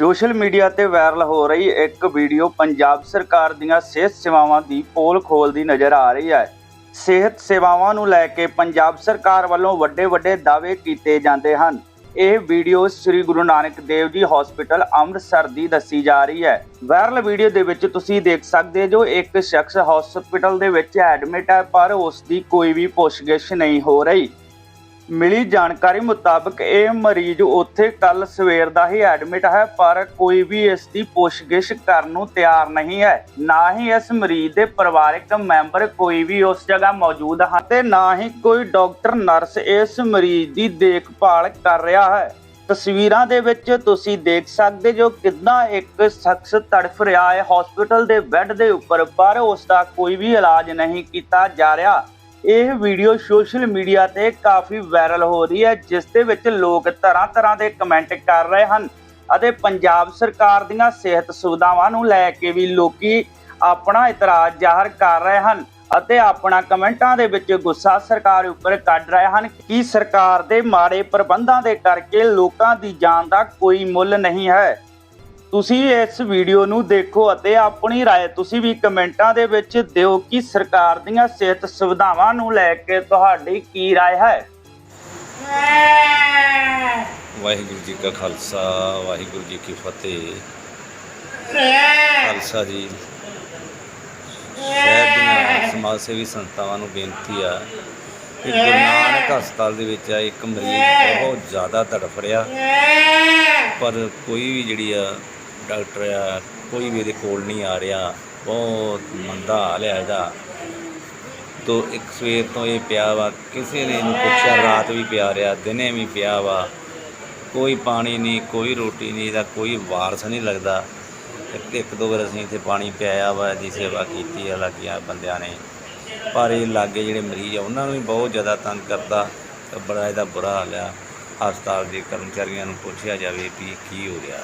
Social media ਤੇ viral ਹੋ ਰਹੀ ਇੱਕ ਵੀਡੀਓ ਪੰਜਾਬ ਸਰਕਾਰ ਦੀਆਂ ਸਿਹਤ ਸੇਵਾਵਾਂ ਦੀ ਪੋਲ ਖੋਲਦੀ ਨਜ਼ਰ ਆ ਰਹੀ ਹੈ। ਸਿਹਤ ਸੇਵਾਵਾਂ ਨੂੰ ਲੈ ਕੇ ਪੰਜਾਬ ਸਰਕਾਰ ਵੱਲੋਂ ਵੱਡੇ ਵੱਡੇ ਦਾਅਵੇ ਕੀਤੇ ਜਾਂਦੇ ਹਨ। ਇਹ ਵੀਡੀਓ ਸ੍ਰੀ ਗੁਰੂ ਨਾਨਕ ਦੇਵ ਜੀ ਹਸਪੀਟਲ ਅੰਮ੍ਰਿਤਸਰ ਦੀ ਦੱਸੀ ਜਾ ਰਹੀ ਹੈ। ਵਾਇਰਲ ਵੀਡੀਓ ਦੇ ਵਿੱਚ ਤੁਸੀਂ ਦੇਖ ਸਕਦੇ ਜੋ ਇੱਕ ਸ਼ਖਸ ਹਸਪੀਟਲ ਦੇ ਵਿੱਚ ਐਡਮਿਟ ਹੈ, ਪਰ ਉਸ ਦੀ ਕੋਈ ਵੀ ਪੁੱਛਗਿੱਛ ਨਹੀਂ ਹੋ ਰਹੀ। ਮਿਲੀ ਜਾਣਕਾਰੀ ਮੁਤਾਬਕ ਇਹ ਮਰੀਜ਼ ਉੱਥੇ ਕੱਲ ਸਵੇਰ ਦਾ ਹੀ ਐਡਮਿਟ ਹੈ, ਪਰ ਕੋਈ ਵੀ ਇਸ ਦੀ ਪੁੱਛਗਿੱਛ ਕਰਨ ਨੂੰ ਤਿਆਰ ਨਹੀਂ ਹੈ। ਨਾ ਹੀ ਇਸ ਮਰੀਜ਼ ਦੇ ਪਰਿਵਾਰਕ ਮੈਂਬਰ ਕੋਈ ਵੀ ਉਸ ਜਗ੍ਹਾ ਮੌਜੂਦ ਹਨ ਤੇ ਨਾ ਹੀ ਕੋਈ ਡਾਕਟਰ, ਨਰਸ ਇਸ ਮਰੀਜ਼ ਦੀ ਦੇਖਭਾਲ ਕਰ ਰਿਹਾ ਹੈ। ਤਸਵੀਰਾਂ ਦੇ ਵਿੱਚ ਤੁਸੀਂ ਦੇਖ ਸਕਦੇ ਜੋ ਕਿੰਨਾ ਇੱਕ ਸ਼ਖਸ ਤੜਫ ਰਿਹਾ ਹੈ। ਹਸਪੀਟਲ ਦੇ ਬੈੱਡ ਦੇ ਉੱਪਰ, ਪਰ ਉਸ ਦਾ ਕੋਈ ਵੀ ਇਲਾਜ ਨਹੀਂ ਕੀਤਾ ਜਾ ਰਿਹਾ। ਇਹ ਵੀਡੀਓ ਸੋਸ਼ਲ ਮੀਡੀਆ ਤੇ ਕਾਫੀ ਵਾਇਰਲ ਹੋ ਰਹੀ ਹੈ, ਜਿਸ ਦੇ ਵਿੱਚ ਲੋਕ ਤਰ੍ਹਾਂ ਤਰ੍ਹਾਂ ਦੇ ਕਮੈਂਟ ਕਰ ਰਹੇ ਹਨ ਅਤੇ ਪੰਜਾਬ ਸਰਕਾਰ ਦੀਆਂ ਸਿਹਤ ਸੁਵਿਧਾਵਾਂ ਨੂੰ ਲੈ ਕੇ ਵੀ ਲੋਕੀ ਆਪਣਾ ਇਤਰਾਜ਼ ਜ਼ਾਹਰ ਕਰ ਰਹੇ ਹਨ ਅਤੇ ਆਪਣਾ ਕਮੈਂਟਾਂ ਦੇ ਵਿੱਚ ਗੁੱਸਾ ਸਰਕਾਰ ਉੱਪਰ ਕੱਢ ਰਹੇ ਹਨ ਕਿ ਸਰਕਾਰ ਦੇ ਮਾੜੇ ਪ੍ਰਬੰਧਾਂ ਦੇ ਕਰਕੇ ਲੋਕਾਂ ਦੀ ਜਾਨ ਦਾ ਕੋਈ ਮੁੱਲ ਨਹੀਂ ਹੈ। ਤੁਸੀਂ ਇਸ ਵੀਡੀਓ ਨੂੰ ਦੇਖੋ ਅਤੇ ਆਪਣੀ رائے ਤੁਸੀਂ ਵੀ ਕਮੈਂਟਾਂ ਦੇ ਵਿੱਚ ਦਿਓ ਕਿ ਸਰਕਾਰ ਦੀਆਂ ਸਿਹਤ ਸੁਵਿਧਾਵਾਂ ਨੂੰ ਲੈ ਕੇ ਤੁਹਾਡੀ ਕੀ رائے ਹੈ ਵਾਹਿਗੁਰੂ ਜੀ ਕਾ ਖਾਲਸਾ ਵਾਹਿਗੁਰੂ ਜੀ ਕੀ ਫਤਿਹ ਖਾਲਸਾ ਜੀ ਸ਼ਹਿਰ ਦੀਆਂ ਸਮਾਜ ਸੇਵੀ ਸੰਸਥਾਵਾਂ ਨੂੰ ਬੇਨਤੀ ਆ ਕਿ ਗੁਰੂ ਨਾਨਕ ਹਸਪਤਾਲ ਦੇ ਵਿੱਚ ਆ ਇੱਕ ਮਰੀਜ਼ ਬਹੁਤ ਜ਼ਿਆਦਾ ਤੜਫ ਰਿਹਾ ਪਰ ਕੋਈ ਵੀ ਜਿਹੜੀ ਆ ਡਾਕਟਰ ਆ, ਕੋਈ ਵੀ ਇਹਦੇ ਕੋਲ ਨਹੀਂ ਆ ਰਿਹਾ, ਬਹੁਤ ਮੰਦਾ ਹਾਲ ਹੈ ਇਹਦਾ। ਤੋ ਇੱਕ ਸਵੇਰ ਤੋਂ ਇਹ ਪਿਆ ਵਾ, ਕਿਸੇ ਨੇ ਇਹਨੂੰ ਪੁੱਛਿਆ, ਰਾਤ ਵੀ ਪਿਆ ਰਿਹਾ, ਦਿਨੇ ਵੀ ਪਿਆ ਵਾ। ਕੋਈ ਪਾਣੀ ਨਹੀਂ, ਕੋਈ ਰੋਟੀ ਨਹੀਂ, ਇਹਦਾ ਕੋਈ ਵਾਰਸ ਨਹੀਂ ਲੱਗਦਾ। ਇੱਕ ਇੱਕ ਦੋ ਵਾਰ ਅਸੀਂ ਇੱਥੇ ਪਾਣੀ ਪਿਆਇਆ ਵਾ ਦੀ ਸੇਵਾ ਕੀਤੀ ਆ ਲੱਗਿਆ ਬੰਦਿਆਂ ਨੇ। ਪਰ ਇਹ ਲਾਗੇ ਜਿਹੜੇ ਮਰੀਜ਼ ਆ, ਉਹਨਾਂ ਨੂੰ ਵੀ ਬਹੁਤ ਜ਼ਿਆਦਾ ਤੰਗ ਕਰਦਾ ਬੜਾ ਇਹਦਾ ਬੁਰਾ ਹਾਲ ਆ। ਹਸਪਤਾਲ ਦੇ ਕਰਮਚਾਰੀਆਂ ਨੂੰ ਪੁੱਛਿਆ ਜਾਵੇ ਵੀ ਕੀ ਹੋ ਰਿਹਾ।